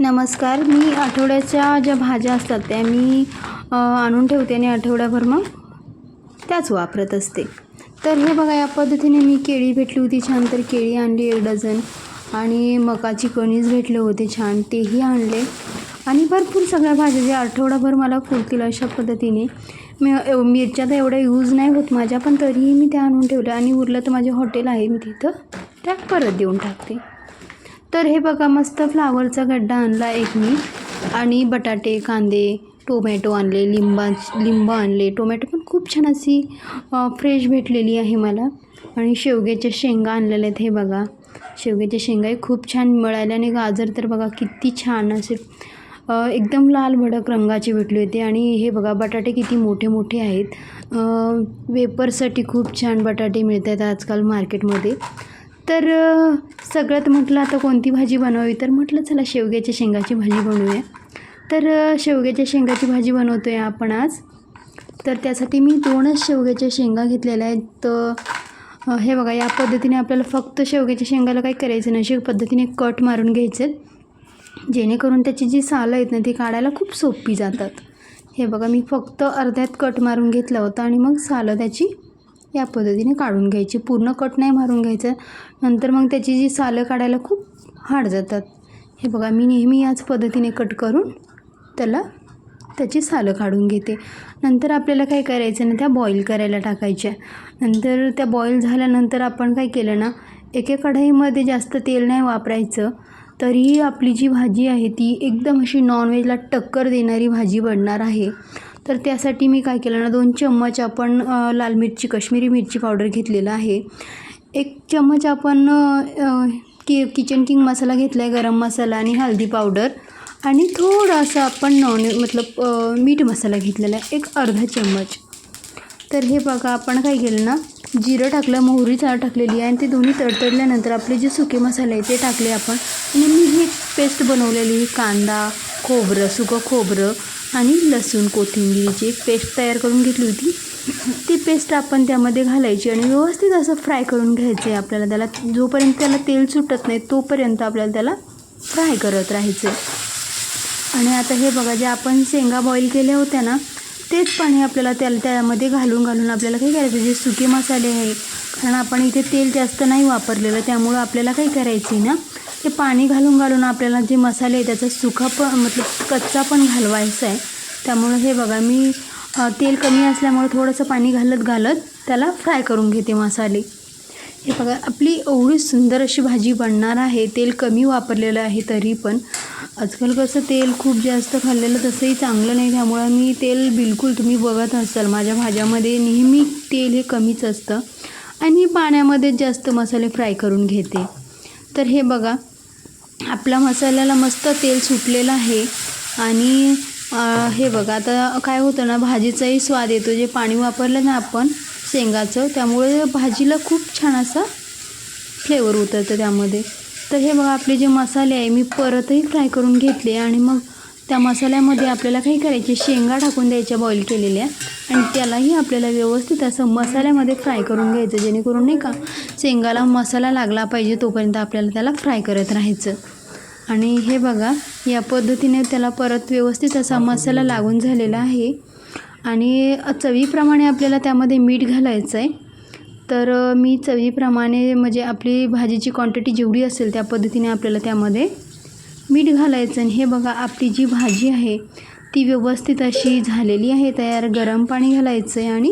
नमस्कार मी आठवड्याच्या ज्या भाज्या असतात त्या मी आणून ठेवते आणि आठवड्याभर मग त्याच वापरत असते. तर हे बघा या पद्धतीने मी केळी भेटली होती छान तर केळी आणली एक डझन आणि मकाची कणीस भेटले होते छान तेही आणले. आणि भरपूर सगळ्या भाज्या ज्या आठवडाभर मला पुरतील अशा पद्धतीने. मी एव- मिरच्या तर एवढ्या यूज नाही होत माझ्या पण तरीही मी त्या आणून ठेवल्या आणि उरलं तर माझे हॉटेल आहे मी तिथं त्या परत देऊन टाकते. तर हे बघा मस्त फ्लावरचा गड्डा आणला एक मी आणि बटाटे कांदे टोमॅटो आणले लिंबा लिंब आणले. टोमॅटो पण खूप छान अशी फ्रेश भेटलेली आहे मला. आणि शेवग्याच्या शेंगा आणलेल्या आहेत हे बघा. शेवग्याच्या शेंगाही खूप छान मिळाल्या. आणि गाजर तर बघा किती छान असे एकदम लाल भडक रंगाचे भेटले होते. आणि हे बघा बटाटे किती मोठे मोठे आहेत. वेपरसाठी खूप छान बटाटे मिळत आहेत आजकाल मार्केटमध्ये तर सगळ्यात म्हटलं आता कोणती भाजी बनवावी? तर म्हटलं चला शेवग्याच्या शेंगाची भाजी बनवूया. तर शेवग्याच्या शेंगाची भाजी बनवतो आहे आपण आज. तर त्यासाठी मी दोनच शेवग्याच्या शेंगा घेतलेल्या आहेत. तर हे बघा या पद्धतीने आपल्याला फक्त शेवग्याच्या शेंगाला काही करायचं नाही. अशा पद्धतीने कट मारून घ्यायचे जेणेकरून त्याची जी सालं आहेत ना ती काढायला खूप सोपी जातात. हे बघा मी फक्त अर्ध्यात कट मारून घेतला होता आणि मग सालं त्याची या पद्धतीने काढून घ्यायची. पूर्ण कट नाही मारून घ्यायचं. नंतर मग त्याची जी सालं काढायला खूप हार्ड जातात. हे बघा मी नेहमी याच पद्धतीने कट करून त्याला त्याची सालं काढून घेते. नंतर आपल्याला काय करायचं ना त्या बॉईल करायला टाकायच्या. नंतर त्या बॉईल झाल्यानंतर आपण काय केलं ना एके कढईमध्ये जास्त तेल नाही वापरायचं. तरीही आपली जी भाजी आहे ती एकदम अशी नॉनव्हेजला टक्कर देणारी भाजी बनणार आहे. तर त्यासाठी मी काय केलं ना दोन चम्मच आपण लाल मिरची कश्मीरी मिरची पावडर घेतलेला आहे. एक चम्मच आपण कि किचन किंग मसाला घेतला आहे गरम मसाला आणि हळदी पावडर. आणि थोडासा आपण नॉन मतलब मीठ मसाला घेतलेला आहे एक अर्धा चम्मच. तर हे बघा आपण काय केलं ना जिरं टाकलं मोहरी चाळ टाकलेली आहे आणि ते दोन्ही तडतडल्यानंतर आपले जे सुके मसाले आहे ते टाकले आपण. आणि मी ही पेस्ट बनवलेली कांदा खोबरं सुकं खोबरं आणि लसूण कोथिंबीरीची एक पेस्ट तयार करून घेतली होती ती पेस्ट आपण त्यामध्ये घालायची आणि व्यवस्थित असं फ्राय करून घ्यायचं. आहे आपल्याला त्याला जोपर्यंत त्याला तेल सुटत नाही तोपर्यंत आपल्याला त्याला फ्राय करत राहायचं. आणि आता हे बघा जे आपण शेंगा बॉईल केल्या होत्या ना तेच पाणी आपल्याला त्याला त्यामध्ये घालून घालून आपल्याला काय करायचं? जे सुके मसाले आहे कारण आपण इथे तेल जास्त नाही वापरलेलं त्यामुळं आपल्याला काय करायचं आहे ना ते पाणी घालून घालून आपल्याला जे मसाले आहे त्याचा सुका पण मतलब कच्चा पण घालवायचा आहे. त्यामुळं हे बघा मी तेल कमी असल्यामुळे थोडंसं पाणी घालत घालत त्याला फ्राय करून घेते मसाले. हे बघा आपली एवढी सुंदर अशी भाजी बनणार आहे. तेल कमी वापरलेलं आहे तरी पण. आजकाल कसं तेल खूप जास्त खाल्लेलं तसंही चांगलं नाही. त्यामुळं मी तेल बिलकुल तुम्ही बघत असाल. माझ्या भाज्यामध्ये नेहमी तेल हे कमीच असतं. आणि पाण्यामध्ये जास्त मसाले फ्राय करून घेते. तर हे बघा आपल्या मसाल्याला मस्त तेल सुटलेलं आहे. आणि हे बघा आता काय होतं ना भाजीचाही स्वाद येतो. जे पाणी वापरलं ना आपण शेंगाचं त्यामुळे भाजीला खूप छान असा फ्लेवर उतरतं त्यामध्ये. तर हे बघा आपले जे मसाले आहे मी परतही फ्राय करून घेतले आणि मग त्या मसाल्यामध्ये आपल्याला काही करायचे? शेंगा टाकून द्यायच्या बॉईल केलेल्या. आणि त्यालाही आपल्याला व्यवस्थित असं मसाल्यामध्ये फ्राय करून घ्यायचं जेणेकरून नाही का शेंगाला मसाला लागला पाहिजे तोपर्यंत आपल्याला त्याला फ्राय करत राहायचं. आणि हे बघा या पद्धतीने त्याला परत व्यवस्थित असा मसाला लागून झालेला आहे. आणि चवीप्रमाणे आपल्याला त्यामध्ये मीठ घालायचं आहे. तर मी चवीप्रमाणे म्हणजे आपली भाजीची क्वांटिटी जेवढी असेल त्या पद्धतीने आपल्याला त्यामध्ये मीठ घालायचं आणि हे बघा आपली जी भाजी आहे ती व्यवस्थित अशी झालेली आहे तयार गरम पाणी घालायचं आहे आणि